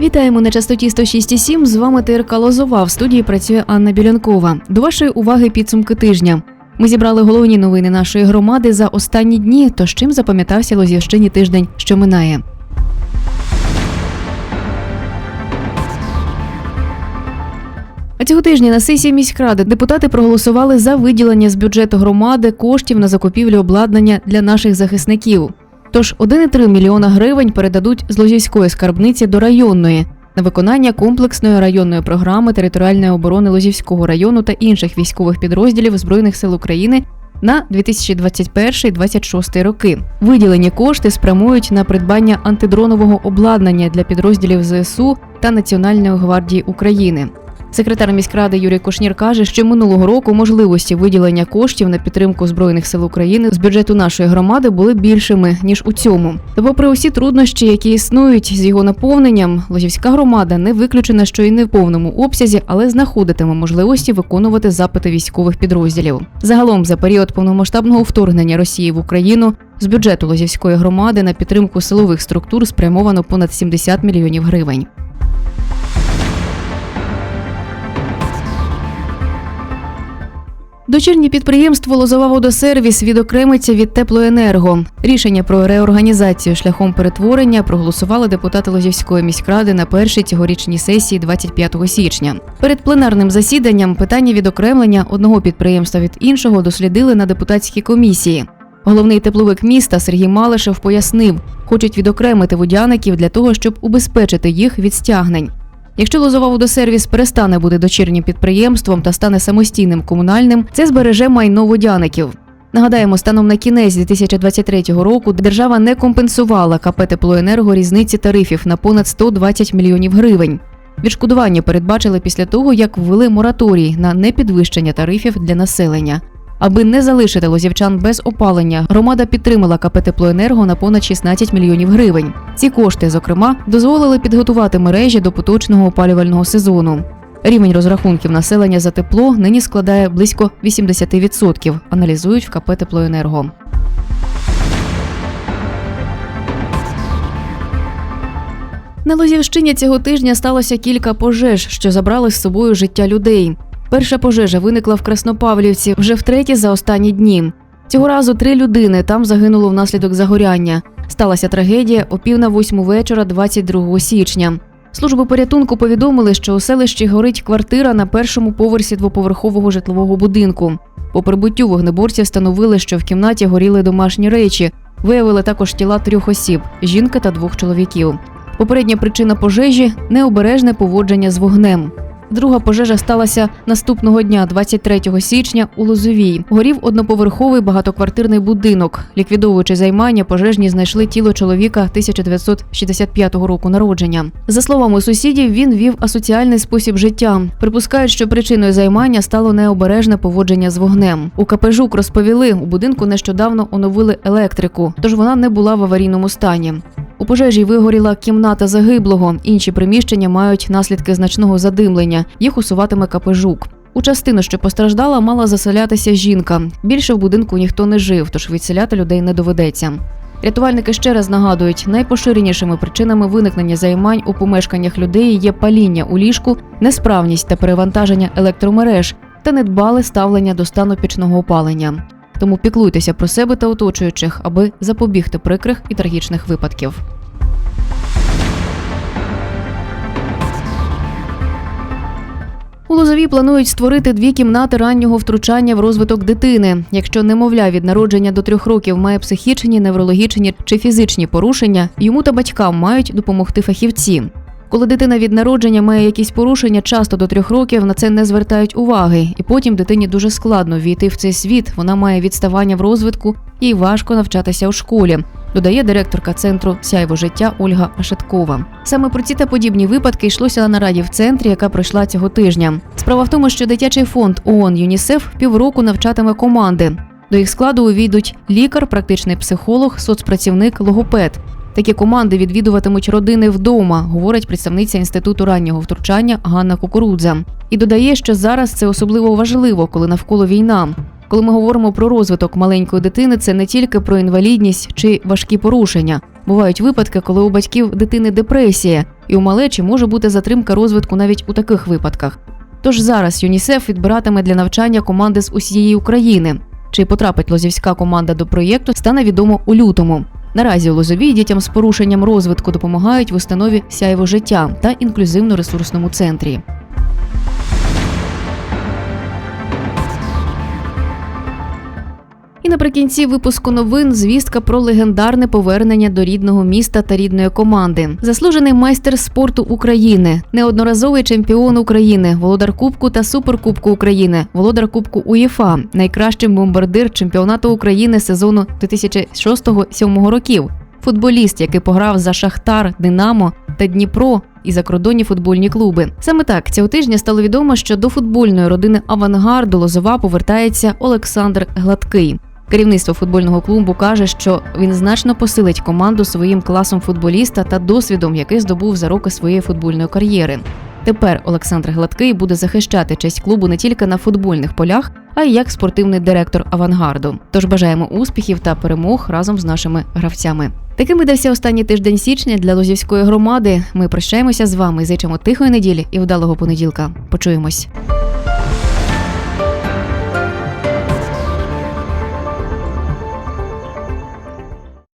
Вітаємо на частоті 106,7. З вами ТРК Лозова. В студії працює Анна Білянкова. До вашої уваги підсумки тижня. Ми зібрали головні новини нашої громади за останні дні. Тож чим запам'ятався Лозівщині тиждень, що минає. А цього тижня на сесії міськради депутати проголосували за виділення з бюджету громади коштів на закупівлю обладнання для наших захисників. Тож 1,3 мільйона гривень передадуть з Лозівської скарбниці до районної на виконання комплексної районної програми територіальної оборони Лозівського району та інших військових підрозділів Збройних сил України на 2021-2026 роки. Виділені кошти спрямують на придбання антидронового обладнання для підрозділів ЗСУ та Національної гвардії України. Секретар міськради Юрій Кушнір каже, що минулого року можливості виділення коштів на підтримку збройних сил України з бюджету нашої громади були більшими ніж у цьому. Та попри усі труднощі, які існують з його наповненням, Лозівська громада не виключена, що і не в повному обсязі, але знаходитиме можливості виконувати запити військових підрозділів. Загалом за період повномасштабного вторгнення Росії в Україну з бюджету Лозівської громади на підтримку силових структур спрямовано понад 70 мільйонів гривень. Дочірнє підприємство Лозова водосервіс відокремиться від теплоенерго. Рішення про реорганізацію шляхом перетворення проголосували депутати Лозівської міськради на першій цьогорічній сесії 25 січня. Перед пленарним засіданням питання відокремлення одного підприємства від іншого дослідили на депутатській комісії. Головний тепловик міста Сергій Малишев пояснив, хочуть відокремити водяників для того, щоб убезпечити їх від стягнень. Якщо Лозова водосервіс перестане бути дочірнім підприємством та стане самостійним комунальним, це збереже майно водяників. Нагадаємо, станом на кінець 2023 року держава не компенсувала КП «Теплоенерго» різниці тарифів на понад 120 мільйонів гривень. Відшкодування передбачили після того, як ввели мораторій на непідвищення тарифів для населення. Аби не залишити лозівчан без опалення, громада підтримала КП «Теплоенерго» на понад 16 мільйонів гривень. Ці кошти, зокрема, дозволили підготувати мережі до поточного опалювального сезону. Рівень розрахунків населення за тепло нині складає близько 80%, аналізують в КП «Теплоенерго». На Лозівщині цього тижня сталося кілька пожеж, що забрали з собою життя людей. Перша пожежа виникла в Краснопавлівці вже втретє за останні дні. Цього разу три людини там загинуло внаслідок загоряння. Сталася трагедія о пів на восьму вечора, 22 січня. Служби порятунку повідомили, що у селищі горить квартира на першому поверсі двоповерхового житлового будинку. По прибуттю вогнеборці встановили, що в кімнаті горіли домашні речі. Виявили також тіла трьох осіб жінки та двох чоловіків. Попередня причина пожежі необережне поводження з вогнем. Друга пожежа сталася наступного дня, 23 січня, у Лозовій. Горів одноповерховий багатоквартирний будинок. Ліквідовуючи займання, пожежні знайшли тіло чоловіка 1965 року народження. За словами сусідів, він вів асоціальний спосіб життя. Припускають, що причиною займання стало необережне поводження з вогнем. У КП «Жук» розповіли, у будинку нещодавно оновили електрику, тож вона не була в аварійному стані. У пожежі вигоріла кімната загиблого. Інші приміщення мають наслідки значного задимлення. Їх усуватиме КПЖУК. У частину, що постраждала, мала заселятися жінка. Більше в будинку ніхто не жив, тож відселяти людей не доведеться. Рятувальники ще раз нагадують, найпоширенішими причинами виникнення займань у помешканнях людей є паління у ліжку, несправність та перевантаження електромереж та недбале ставлення до стану пічного опалення. Тому піклуйтеся про себе та оточуючих, аби запобігти прикрих і трагічних випадків. У Лозові планують створити дві кімнати раннього втручання в розвиток дитини. Якщо немовля від народження до трьох років має психічні, неврологічні чи фізичні порушення, йому та батькам мають допомогти фахівці. Коли дитина від народження має якісь порушення, часто до трьох років на це не звертають уваги, і потім дитині дуже складно війти в цей світ. Вона має відставання в розвитку, їй важко навчатися у школі. Додає директорка центру Сяйво життя Ольга Ашеткова. Саме про ці та подібні випадки йшлося на нараді в центрі, яка пройшла цього тижня. Справа в тому, що дитячий фонд ООН ЮНІСЕФ півроку навчатиме команди. До їх складу увійдуть лікар, практичний психолог, соцпрацівник, логопед. Такі команди відвідуватимуть родини вдома, говорить представниця інституту раннього втручання Ганна Кукурудза. І додає, що зараз це особливо важливо, коли навколо війна. Коли ми говоримо про розвиток маленької дитини, це не тільки про інвалідність чи важкі порушення. Бувають випадки, коли у батьків дитини депресія, і у малечі може бути затримка розвитку навіть у таких випадках. Тож зараз ЮНІСЕФ відбиратиме для навчання команди з усієї України. Чи потрапить лозівська команда до проєкту, стане відомо у лютому. Наразі у Лозовій дітям з порушенням розвитку допомагають в установі сяйво життя та інклюзивно-ресурсному центрі. І наприкінці випуску новин звістка про легендарне повернення до рідного міста та рідної команди. Заслужений майстер спорту України, неодноразовий чемпіон України, володар Кубку та Суперкубку України, володар Кубку УЄФА, найкращий бомбардир чемпіонату України сезону 2006-2007 років. Футболіст, який пограв за Шахтар, Динамо та Дніпро і закордонні футбольні клуби. Саме так цього тижня стало відомо, що до футбольної родини Авангарду Лозова повертається Олександр Гладкий. Керівництво футбольного клубу каже, що він значно посилить команду своїм класом футболіста та досвідом, який здобув за роки своєї футбольної кар'єри. Тепер Олександр Гладкий буде захищати честь клубу не тільки на футбольних полях, а й як спортивний директор авангарду. Тож бажаємо успіхів та перемог разом з нашими гравцями. Таким видався останній тиждень січня для Лозівської громади. Ми прощаємося з вами, зичимо тихої неділі і вдалого понеділка. Почуємось.